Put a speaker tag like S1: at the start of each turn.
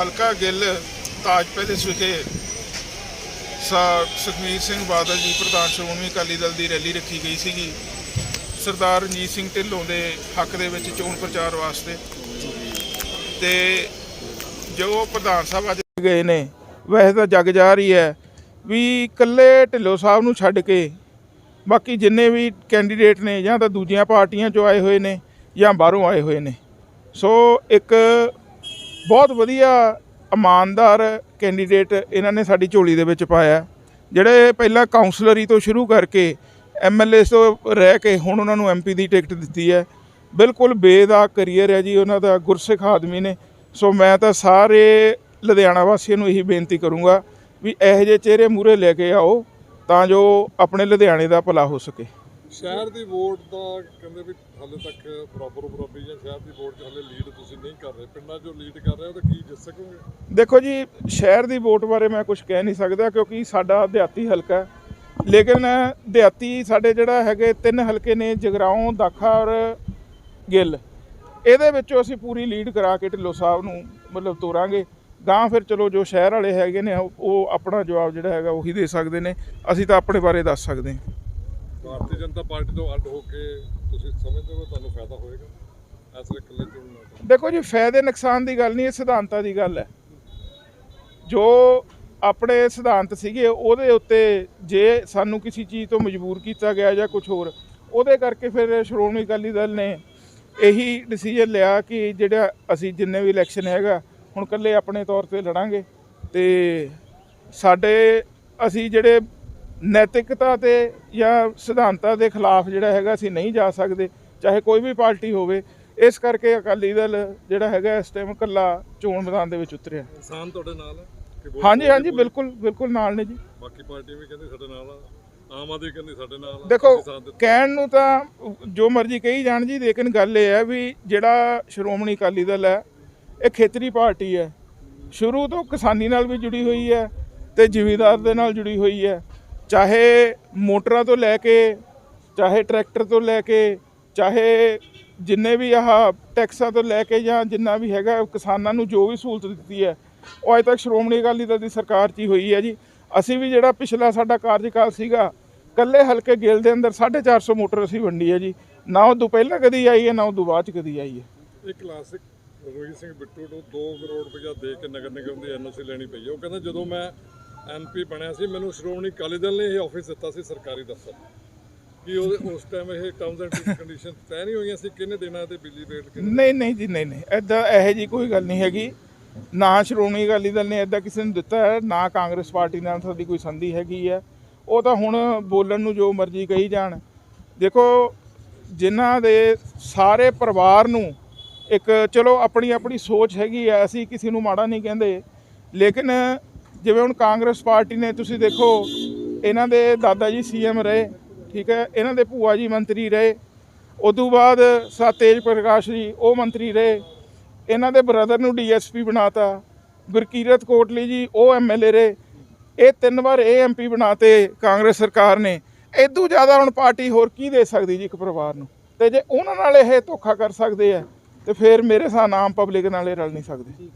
S1: ਹਲਕਾ ਗਿੱਲ ਤਾਜ ਪੈਲੇਸ ਵਿਖੇ ਸਾ- ਸੁਖਬੀਰ ਸਿੰਘ ਬਾਦਲ ਜੀ ਪ੍ਰਧਾਨ ਸ਼੍ਰੋਮਣੀ ਅਕਾਲੀ ਦਲ ਦੀ ਰੈਲੀ ਰੱਖੀ ਗਈ ਸੀਗੀ। ਸਰਦਾਰ ਰਣਜੀਤ ਸਿੰਘ ਢਿੱਲੋਂ ਦੇ ਹੱਕ ਦੇ ਵਿੱਚ ਚੋਣ ਪ੍ਰਚਾਰ ਵਾਸਤੇ। ਤੇ ਜੋ ਪ੍ਰਧਾਨ ਸਾਹਿਬ ਅੱਜ ਗਏ ਨੇ, ਵੈਸੇ ਤਾਂ ਜਗ ਜਾ ਰਹੀ ਹੈ ਵੀ ਇਕੱਲੇ ਢਿੱਲੋਂ ਸਾਹਿਬ ਨੂੰ ਛੱਡ ਕੇ ਬਾਕੀ ਜਿੰਨੇ ਵੀ ਕੈਂਡੀਡੇਟ ਨੇ ਜਾਂ ਤਾਂ ਦੂਜੀਆਂ ਪਾਰਟੀਆਂ ਚੋਂ ਆਏ ਹੋਏ ਨੇ ਜਾਂ ਬਾਹਰੋਂ ਆਏ ਹੋਏ ਨੇ। ਸੋ ਇੱਕ ਬਹੁਤ ਵਧੀਆ ਇਮਾਨਦਾਰ ਕੈਂਡੀਡੇਟ ਇਹਨਾਂ ਨੇ ਸਾਡੀ ਝੋਲੀ ਦੇ ਵਿੱਚ ਪਾਇਆ ਜਿਹੜੇ ਪਹਿਲਾਂ ਕਾਉਂਸਲਰੀ ਤੋਂ ਸ਼ੁਰੂ ਕਰਕੇ ਐਮਐਲਏ ਤੋਂ ਰਹਿ ਕੇ ਹੁਣ ਉਹਨਾਂ ਨੂੰ ਐਮਪੀ ਦੀ ਟਿਕਟ ਦਿੱਤੀ ਹੈ। ਬਿਲਕੁਲ ਬੇਦਾ ਕਰੀਅਰ ਹੈ ਜੀ ਉਹਨਾਂ ਦਾ, ਗੁਰਸਿੱਖ ਆਦਮੀ ਨੇ। ਸੋ ਮੈਂ ਤਾਂ ਸਾਰੇ ਲੁਧਿਆਣਾ ਵਾਸੀਆਂ ਨੂੰ ਇਹੀ ਬੇਨਤੀ ਕਰੂੰਗਾ ਵੀ ਇਹੋ ਜਿਹੇ ਚਿਹਰੇ ਮੂਰੇ ਲੈ ਕੇ ਆਓ ਤਾਂ ਜੋ ਆਪਣੇ ਲੁਧਿਆਣੇ ਦਾ ਭਲਾ ਹੋ ਸਕੇ।
S2: ਸ਼ਹਿਰ ਦੀ ਵੋਟ ਦਾ ਕਹਿੰਦੇ ਵੀ ਹਾਲੇ ਤੱਕ ਬਰਾਬਰ ਬਰਾਬਰੀ ਜਾਂ ਸ਼ਹਿਰ ਦੀ ਵੋਟ 'ਚ ਹਾਲੇ ਲੀਡ ਤੁਸੀਂ ਨਹੀਂ ਕਰ ਰਹੇ। ਪਿੰਡਾਂ 'ਚੋਂ ਲੀਡ ਕਰ ਰਹੇ ਹੋ ਤਾਂ ਕੀ ਜਿੱਤ ਸਕੋਗੇ?
S1: ਦੇਖੋ ਜੀ, ਸ਼ਹਿਰ ਦੀ ਵੋਟ ਬਾਰੇ ਮੈਂ ਕੁਝ ਕਹਿ ਨਹੀਂ ਸਕਦਾ ਕਿਉਂਕਿ ਸਾਡਾ ਦਿਹਾਤੀ ਹਲਕਾ ਲੇਕਿਨ ਦਿਹਾਤੀ ਸਾਡੇ ਜਿਹੜਾ ਹੈਗੇ ਤਿੰਨ ਹਲਕੇ ਨੇ, ਜਗਰਾਉਂ, ਦਾਖਾ ਔਰ ਗਿੱਲ। ਇਹਦੇ ਵਿੱਚੋਂ ਅਸੀਂ ਪੂਰੀ ਲੀਡ ਕਰਾ ਕੇ ਢਿੱਲੋਂ ਸਾਹਿਬ ਨੂੰ ਮਤਲਬ ਤੋਰਾਂਗੇ। ਗਾਂ ਫਿਰ ਚਲੋ ਜੋ ਸ਼ਹਿਰ ਵਾਲੇ ਹੈਗੇ ਨੇ, ਉਹ ਆਪਣਾ ਜਵਾਬ ਜਿਹੜਾ ਹੈਗਾ ਉਹੀ ਦੇ ਸਕਦੇ ਨੇ। ਅਸੀਂ ਤਾਂ ਆਪਣੇ ਬਾਰੇ ਦੱਸ ਸਕਦੇ ਹਾਂ।
S2: ਭਾਰਤੀ ਜਨਤਾ ਪਾਰਟੀ ਤੋਂ ਅੱਡ ਹੋ ਕੇ ਤੁਸੀਂ ਸਮਝਦੇ ਹੋ, ਤੁਹਾਨੂੰ ਫਾਇਦਾ ਹੋਏਗਾ? ਇਸ ਇਕੱਲੇ ਚੁਣਨਾ
S1: ਦੇਖੋ ਜੀ, ਫਾਇਦੇ ਨੁਕਸਾਨ ਦੀ ਗੱਲ ਨਹੀਂ, ਇਹ ਸਿਧਾਂਤਾਂ ਦੀ ਗੱਲ ਹੈ। ਜੋ ਆਪਣੇ ਸਿਧਾਂਤ ਸੀਗੇ, ਉਹਦੇ ਉੱਤੇ ਜੇ ਸਾਨੂੰ ਕਿਸੇ ਚੀਜ਼ ਤੋਂ ਮਜਬੂਰ ਕੀਤਾ ਗਿਆ ਜਾਂ ਕੁਝ ਹੋਰ, ਉਹਦੇ ਕਰਕੇ ਫਿਰ ਸ਼੍ਰੋਮਣੀ ਅਕਾਲੀ ਦਲ ਨੇ ਇਹੀ ਡਿਸੀਜਨ ਲਿਆ ਕਿ ਜਿਹੜਾ ਅਸੀਂ ਜਿੰਨੇ ਵੀ ਇਲੈਕਸ਼ਨ ਹੈਗਾ, ਹੁਣ ਇਕੱਲੇ ਆਪਣੇ ਤੌਰ ਤੇ ਲੜਾਂਗੇ ਤੇ ਸਾਡੇ, ਅਸੀਂ ਜਿਹੜੇ ਨੈਤਿਕਤਾ ਤੇ ਜਾਂ ਸਿਧਾਂਤਾਂ ਦੇ ਖਿਲਾਫ ਜਿਹੜਾ ਹੈਗਾ ਅਸੀਂ ਨਹੀਂ ਜਾ ਸਕਦੇ ਚਾਹੇ ਕੋਈ ਵੀ ਪਾਰਟੀ ਹੋਵੇ ਇਸ ਕਰਕੇ ਅਕਾਲੀ ਦਲ ਜਿਹੜਾ ਹੈਗਾ ਇਸ ਟਾਈਮ ਇਕੱਲਾ ਚੋਣ ਮੈਦਾਨ ਦੇ ਵਿੱਚ ਉਤਰਿਆ।
S2: ਇਨਸਾਨ ਤੁਹਾਡੇ ਨਾਲ ਹੈ
S1: ਹਾਂਜੀ ਹਾਂਜੀ? ਬਿਲਕੁਲ ਬਿਲਕੁਲ ਨਾਲ ਨੇ ਜੀ।
S2: ਬਾਕੀ ਪਾਰਟੀਆਂ ਵੀ ਕਹਿੰਦੇ ਸਾਡੇ ਨਾਲ ਆ। ਆਮ ਆਦਮੀ ਕਹਿੰਦੀ ਸਾਡੇ ਨਾਲ
S1: ਦੇਖੋ। ਕਹਿਣ ਨੂੰ ਤਾਂ ਜੋ ਮਰਜ਼ੀ ਕਹੀ ਜਾਣ ਜੀ ਲੇਕਿਨ ਗੱਲ ਇਹ ਹੈ ਵੀ ਜਿਹੜਾ ਸ਼੍ਰੋਮਣੀ ਅਕਾਲੀ ਦਲ ਹੈ ਇਹ ਖੇਤਰੀ ਪਾਰਟੀ ਹੈ। ਸ਼ੁਰੂ ਤੋਂ ਕਿਸਾਨੀ ਨਾਲ ਵੀ ਜੁੜੀ ਹੋਈ ਹੈ ਤੇ ਜ਼ਿਮੀਂਦਾਰ ਦੇ ਨਾਲ ਜੁੜੀ ਹੋਈ ਹੈ। ਚਾਹੇ ਮੋਟਰਾਂ ਤੋਂ ਲੈ ਕੇ, ਚਾਹੇ ਟਰੈਕਟਰ ਤੋਂ ਲੈ ਕੇ, ਚਾਹੇ ਜਿੰਨੇ ਵੀ ਆਹ ਟੈਕਸਾਂ ਤੋਂ ਲੈ ਕੇ ਜਾਂ ਜਿੰਨਾ ਵੀ ਹੈਗਾ ਕਿਸਾਨਾਂ ਨੂੰ ਜੋ ਵੀ ਸਹੂਲਤ ਦਿੱਤੀ ਹੈ, ਉਹ ਅਜੇ ਤੱਕ ਸ਼੍ਰੋਮਣੀ ਅਕਾਲੀ ਦਲ ਦੀ ਸਰਕਾਰ 'ਚ ਹੀ ਹੋਈ ਹੈ ਜੀ। ਅਸੀਂ ਵੀ ਜਿਹੜਾ ਪਿਛਲਾ ਸਾਡਾ ਕਾਰਜਕਾਲ ਸੀਗਾ ਕੱਲੇ ਹਲਕੇ ਗਿੱਲ ਦੇ ਅੰਦਰ 450 ਮੋਟਰ ਅਸੀਂ ਵੰਡੀ ਹੈ ਜੀ। ਨਾ ਉਹ ਦੁਪਹਿਲਾਂ ਕਦੀ ਆਈ ਹੈ, ਨਾ ਉਹ ਤੋਂ 'ਚ ਕਦੀ ਆਈ ਹੈ।
S2: ਇਹ ਕਲਾਸਿਕ ਰੋਹਿਤ ਸਿੰਘ ਬਿੱਟੂ ਨੂੰ 2 ਕਰੋੜ ਰੁਪਇਆ ਦੇ ਕੇ ਨਗਰ ਨਿਗਮ ਦੀ ਐਨਓਸੀ ਲੈਣੀ ਪਈ ਹੈ। ਉਹ ਕਹਿੰਦਾ ਜਦੋਂ ਮੈਂ ਐਮਪੀ ਬਣਿਆ ਸੀ। ਮੈਨੂੰ ਸ਼੍ਰੋਮਣੀ ਅਕਾਲੀ ਦਲ ਨੇ ਇਹ ਆਫਿਸ ਦਿੱਤਾ ਸੀ ਸਰਕਾਰੀ ਦਫ਼ਤਰ। ਕਿ ਉਹ ਉਸ ਟਾਈਮ ਇਹ ਟਰਮਸ ਐਂਡ ਕੰਡੀਸ਼ਨ ਤੈਅ ਨਹੀਂ ਹੋਈਆਂ ਸੀ? ਕਿਹਨੇ ਦੇਣਾ ਤੇ ਬਿਜਲੀ ਰੇਟ ਕਿਹਨੇ
S1: ਨਹੀਂ ਨਹੀਂ ਜੀ, ਨਹੀਂ ਨਹੀਂ। ਐਦਾਂ ਇਹੋ ਜੀ ਕੋਈ ਗੱਲ ਨਹੀਂ ਹੈਗੀ। ਨਾ ਸ਼੍ਰੋਮਣੀ ਅਕਾਲੀ ਦਲ ਨੇ ਐਦਾਂ ਕਿਸੇ ਨੂੰ ਦਿੱਤਾ ਹੈ, ਨਾ ਕਾਂਗਰਸ ਪਾਰਟੀ ਨਾਲ ਸਾਡੀ ਕੋਈ ਸੰਧੀ ਹੈਗੀ ਹੈ। ਉਹ ਤਾਂ ਹੁਣ ਬੋਲਣ ਨੂੰ ਜੋ ਮਰਜ਼ੀ ਕਹੀ ਜਾਣ। ਦੇਖੋ, ਜਿਨ੍ਹਾਂ ਦੇ ਸਾਰੇ ਪਰਿਵਾਰ ਨੂੰ ਇੱਕ ਚਲੋ ਆਪਣੀ ਆਪਣੀ ਸੋਚ ਹੈਗੀ ਹੈ, ਅਸੀਂ ਕਿਸੇ ਨੂੰ ਮਾੜਾ ਨਹੀਂ ਕਹਿੰਦੇ। ਲੇਕਿਨ ਜਿਵੇਂ ਹੁਣ ਕਾਂਗਰਸ ਪਾਰਟੀ ਨੇ, ਤੁਸੀਂ ਦੇਖੋ, ਇਹਨਾਂ ਦੇ ਦਾਦਾ ਜੀ ਸੀਐਮ ਰਹੇ, ਠੀਕ ਹੈ, ਇਹਨਾਂ ਦੇ ਭੂਆ ਜੀ ਮੰਤਰੀ ਰਹੇ, ਉਦੋਂ ਬਾਅਦ ਸਾ ਤੇਜ ਪ੍ਰਕਾਸ਼ ਜੀ, ਉਹ ਮੰਤਰੀ ਰਹੇ, ਇਹਨਾਂ ਦੇ ਬ੍ਰਦਰ ਨੂੰ ਡੀਐਸਪੀ ਬਣਾਤਾ, ਗੁਰਕੀਰਤ ਕੋਟਲੀ ਜੀ, ਉਹ ਐਮਐਲਏ ਰਹੇ, ਇਹ ਤਿੰਨ ਵਾਰ ਇਹ ਐਮਪੀ ਬਣਾਤੇ ਕਾਂਗਰਸ ਸਰਕਾਰ ਨੇ। ਇਦੋਂ ਜ਼ਿਆਦਾ ਹੁਣ ਪਾਰਟੀ ਹੋਰ ਕੀ ਦੇ ਸਕਦੀ ਜੀ ਇੱਕ ਪਰਿਵਾਰ ਨੂੰ? ਤੇ ਜੇ ਉਹਨਾਂ ਨਾਲ ਇਹ ਧੋਖਾ ਕਰ ਸਕਦੇ ਆ, ਤੇ ਫਿਰ ਮੇਰੇ ਹਿਸਾਬ ਨਾਲ ਆਮ ਪਬਲਿਕ ਨਾਲ ਇਹ ਰਲ ਨਹੀਂ ਸਕਦੇ।